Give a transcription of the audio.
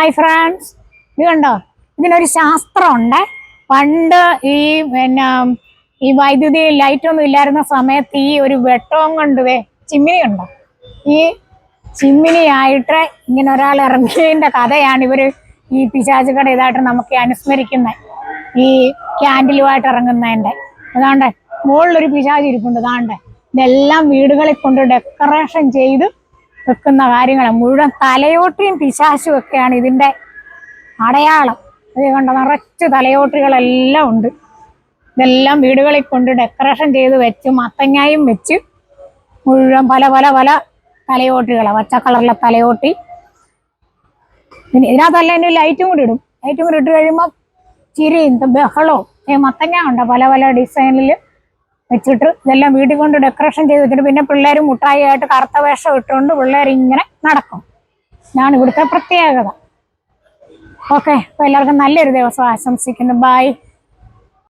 Hi friends ഇത് കണ്ടോ? ഇതിനൊരു ശാസ്ത്രമുണ്ട്. പണ്ട് ഈ പിന്നെ ഈ വൈദ്യുതി ലൈറ്റൊന്നും ഇല്ലായിരുന്ന സമയത്ത് ഈ ഒരു വെട്ടവും കൊണ്ട്. ചിമ്മിനി ഉണ്ടോ ഈ ചിമ്മിനി ആയിട്ട് ഇങ്ങനെ ഒരാൾ ഇറങ്ങിയതിന്റെ കഥയാണ് ഇവർ ഈ പിശാചുകട ഇതായിട്ട് നമുക്ക് അനുസ്മരിക്കുന്നത് ഈ ക്യാൻഡിലുമായിട്ട് ഇറങ്ങുന്നതിന്റെ അതാണ്ട് മുകളിലൊരു പിശാച് ഇരിപ്പുണ്ട്. അതാണ്ട് ഇതെല്ലാം വീടുകളിൽ കൊണ്ട് ഡെക്കറേഷൻ ചെയ്ത് വെക്കുന്ന കാര്യങ്ങൾ മുഴുവൻ തലയോട്ടിയും പിശാശും ഒക്കെയാണ് ഇതിന്റെ അടയാളം. അത് കണ്ട നിറച്ച് തലയോട്ടികളെല്ലാം ഉണ്ട്. ഇതെല്ലാം വീടുകളിൽ കൊണ്ട് ഡെക്കറേഷൻ ചെയ്ത് വെച്ച് മത്തങ്ങായും വെച്ച് മുഴുവൻ പല പല പല തലയോട്ടികളാണ് പച്ച കളറിലെ തലയോട്ടി. പിന്നെ ഇതിനകത്തല്ല എന്റെ ലൈറ്റും കൂടി ഇടും. ലൈറ്റും കൂടി ഇട്ട് കഴിയുമ്പോൾ ചിരിയും ഇത് ബഹളവും മത്തങ്ങ ഉണ്ട് പല പല ഡിസൈനിൽ വെച്ചിട്ട് ഇതെല്ലാം വീട്ടിൽ കൊണ്ട് ഡെക്കറേഷൻ ചെയ്ത് വെച്ചിട്ട് പിന്നെ പിള്ളേർ മുട്ടായി ആയിട്ട് കറുത്ത വേഷം ഇട്ടുകൊണ്ട് പിള്ളേർ ഇങ്ങനെ നടക്കും. ഞാൻ ഇവിടുത്തെ പ്രത്യേകത. ഓക്കെ അപ്പോൾ എല്ലാവർക്കും നല്ലൊരു ദിവസം ആശംസിക്കുന്നു. ബൈ